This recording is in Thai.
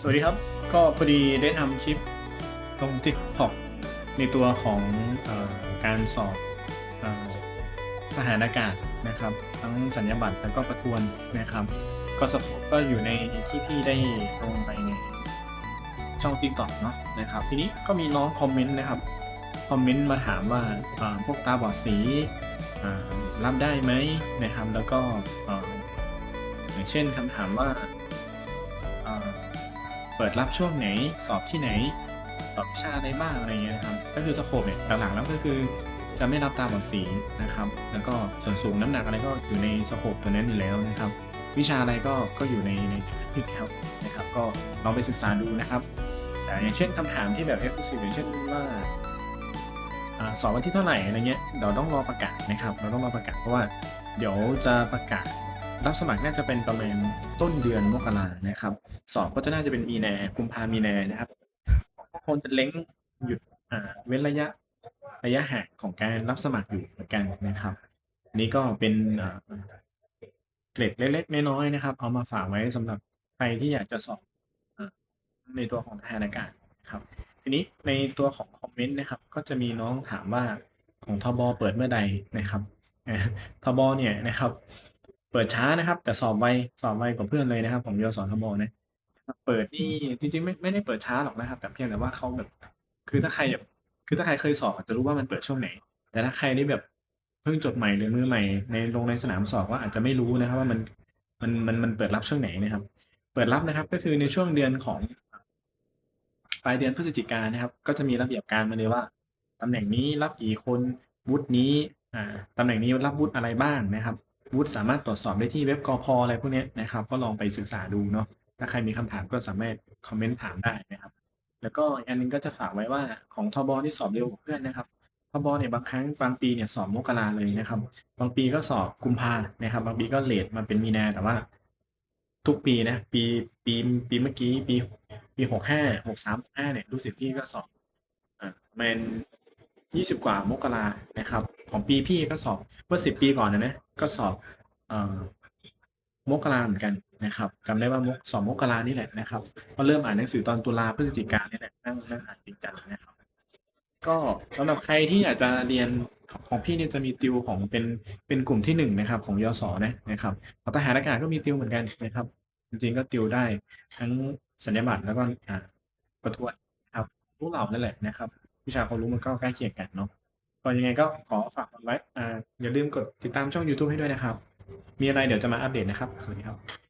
สวัสดีครับ ก็พอดีได้ทำคลิปลง TikTok ในตัวของอการสอบอทหารอากาศนะครับ ทั้งสัญญาบัตรแล้วก็ประทวนนะครับ ก็สอบก็อยู่ในที่พี่ได้ลงไปในช่อง TikTok เนาะนะครับ ทีนี้ก็มีน้องคอมเมนต์นะครับคอมเมนต์มาถามว่าพวกตาบอดสีรับได้ไหมนะครับแล้วก็อย่างเช่นคำถามว่า เปิดรับช่วงไหน สอบที่ไหน สอบวิชาอะไรบ้างอะไรเงี้ยครับ ก็คือสโคปเนี่ยหลักๆแล้วก็คือจะไม่รับตามบอดสีนะครับ แล้วก็ส่วนสูงน้ำหนักอะไรก็อยู่ในสโคปตัวนั้นอยู่แล้วนะครับ วิชาอะไรก็ก็อยู่ในในพิทครับนะครับ ก็ลองไปศึกษาดูนะครับแต่อย่างเช่นคำถามที่แบบ e x c l u s i v e อย่างเช่นว่าอ่าสอบวันที่เท่าไหร่อะไรเงี้ยเดี๋ยวต้องรอประกาศนะครับ เราต้องรอประกาศเพราะว่าเดี๋ยวจะประกาศ รับสมัครน่าจะเป็นประมาณต้นเดือนมกรานะครับ สอบก็จะน่าจะเป็นมีนากุมภามีนานะครับคงจะเล้งหยุดอ่าเว้นระยะระยะห่างของการรับสมัครอยู่เหมือนกันนะครับนนี้ก็เป็นเกร็ดเล็กๆน้อยๆนะครับ เอามาฝากไว้สำหรับใครที่อยากจะสอบในตัวของทหารอากาศนะครับ ทีนี้ในตัวของคอมเมนต์นะครับ ก็จะมีน้องถามว่าของทบเปิดเมื่อใดนะครับทบเนี่ยนะครับ เปิดช้านะครับ แต่สอบไวสอบไวกว่าเพื่อนเลยนะครับของยศทบนะเปิดนี่จริงๆ ไม่ไม่ได้เปิดช้าหรอกนะครับ แต่เพียงแต่ว่าเขาแบบ คือถ้าใครแบบคือถ้าใครเคยสอบอาจจะรู้ว่ามันเปิดช่วงไหน แต่ถ้าใครที่แบบเพิ่งจดใหม่หรือมือใหม่ในลงในสนามสอบก็อาจจะไม่รู้นะครับ ว่ามันมันมันมันเปิดรับช่วงไหนนะครับ เปิดรับนะครับก็คือในช่วงเดือนของปลายเดือนพฤศจิกายนนะครับ ก็จะมีระเบียบการมาเลยว่าตำแหน่งนี้รับกี่คนวุฒินี้อ่าตำแหน่งนี้รับวุฒิอะไรบ้างนะครับ วุฒิสามารถตรวจสอบได้ที่เว็บกพอะไรพวกนี้นะครับ ก็ลองไปศึกษาดูเนาะถ้าใครมีคำถามก็สามารถคอมเมนต์ถามได้นะครับ แล้วก็อันหนึงก็จะฝากไว้ว่าของทบที่สอบเร็วกว่าเพื่อนนะครับทบเนี่ยบางครั้งบางปีเนี่ยสอบมกราเลยนะครับ บางปีก็สอบกุมภานะครับ บางปีก็เลทมาเป็นมีนาแต่ว่า ทุกปีนะปีปีปีเมื่อกี้ปีปีหกห้าหกสามห้าเนี่ยรู้สึกพี่ก็สอบอ่ามันยี่สิบกว่ามกรานะครับ ของปีพี่ก็สอบเมื่อสิบปีก่อนนะนะ ก็สอบอมกราเหมือนกันนะครับจำได้ว่ามกสอบมกรานี่แหละนะครับก็เริ่มอ่านหนังสือตอนตุลาพฤศจิกายนนี่แหละนั่งนั่งอ่านจริงจังนะครับก็สำหรับใครที่อยากจะเรียนของพี่เนี่ยจะมีติวของเป็นเป็นกลุ่มที่หนึ่งนะครับ ของยศนะนะครับขอทหารอากาศก็มีติวเหมือนกันนะครับ จริงๆก็ติวได้ทั้งสัญญาบัตรแล้วก็อ่าประทวนครับพวกเรานั่นแหละนะครับ วิชาความรู้มันก็ใกล้เคียงกันเนาะก็ยังไงก็ขอฝากไว้อ่า อย่าลืมกดติดตามช่อง YouTube ให้ด้วยนะครับ มีอะไรเดี๋ยวจะมาอัปเดตนะครับ สวัสดีครับ